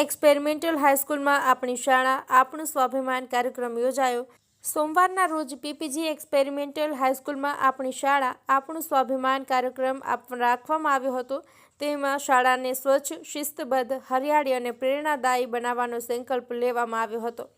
Experimental હાઈસ્કૂલમાં આપણી શાળા, આપણું સ્વાભિમાન કાર્યક્રમ યોજાયો. સોમવારના રોજ પીપીજી એક્સપેરિમેન્ટલ હાઈસ્કૂલમાં આપણી શાળા, આપણું સ્વાભિમાન કાર્યક્રમ રાખવામાં આવ્યો હતો. તેમાં શાળાને સ્વચ્છ, શિસ્તબદ્ધ, હરિયાળી અને પ્રેરણાદાયી બનાવવાનો સંકલ્પ લેવામાં આવ્યો હતો.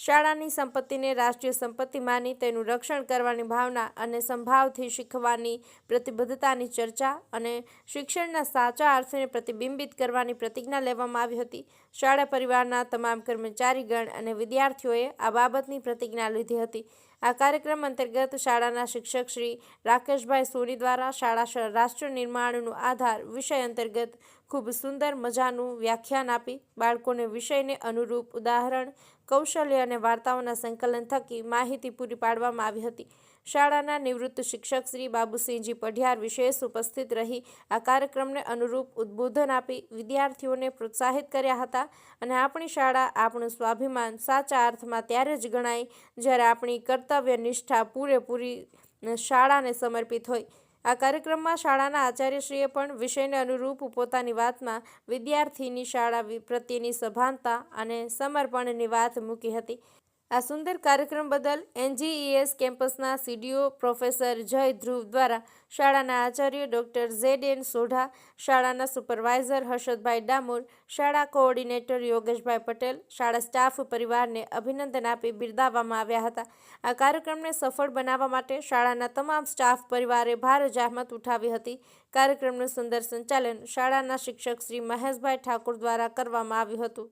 શાળાની સંપત્તિને રાષ્ટ્રીય સંપત્તિ માની તેનું રક્ષણ કરવાની ભાવના અને સંભાવથી શીખવાની પ્રતિબદ્ધતાની ચર્ચા અને શિક્ષણના સાચા અર્થને પ્રતિબિંબિત કરવાની પ્રતિજ્ઞા લેવામાં આવી હતી. શાળા પરિવારના તમામ કર્મચારીગણ અને વિદ્યાર્થીઓએ આ બાબતની પ્રતિજ્ઞા લીધી હતી. આ કાર્યક્રમ અંતર્ગત શાળાના શિક્ષક શ્રી રાકેશભાઈ સોની દ્વારા શાળા રાષ્ટ્ર નિર્માણનો આધાર વિષય અંતર્ગત ખૂબ સુંદર મજાનું વ્યાખ્યાન આપી બાળકોને વિષયને અનુરૂપ ઉદાહરણ કૌશલ્ય અને વાર્તાઓના સંકલન થકી માહિતી પૂરી પાડવામાં આવી હતી. શાળાના નિવૃત્ત શિક્ષક શ્રી બાબુસિંહજી પઢિયાર વિશેષ ઉપસ્થિત રહી આ કાર્યક્રમને અનુરૂપ ઉદ્બોધન આપી વિદ્યાર્થીઓને પ્રોત્સાહિત કર્યા હતા અને આપણી શાળા આપણું સ્વાભિમાન સાચા અર્થમાં ત્યારે જ ગણાય જ્યારે આપણી કર્તવ્ય નિષ્ઠા પૂરેપૂરી શાળાને સમર્પિત હોય. આ કાર્યક્રમમાં શાળાના આચાર્યશ્રીએ પણ વિષયને અનુરૂપ પોતાની વાતમાં વિદ્યાર્થીની શાળા પ્રત્યેની સભાનતા અને સમર્પણની વાત મૂકી હતી. આ સુંદર કાર્યક્રમ બદલ એનજીઈએસ કેમ્પસના સીડીઓ પ્રોફેસર જય ધ્રુવ દ્વારા શાળાના Acharya doctor Z N Sodha, શાળાના સુપરવાઇઝર હર્ષદભાઈ ડામોર, શાળા કોઓર્ડિનેટર યોગેશભાઈ પટેલ, શાળા સ્ટાફ પરિવારને અભિનંદન આપી બિરદાવવામાં આવ્યા હતા. આ કાર્યક્રમને સફળ બનાવવા માટે શાળાના તમામ સ્ટાફ પરિવારે ભારે જહેમત ઉઠાવી હતી. કાર્યક્રમનું સુંદર સંચાલન શાળાના શિક્ષક શ્રી મહેશભાઈ ઠાકુર દ્વારા કરવામાં આવ્યું હતું.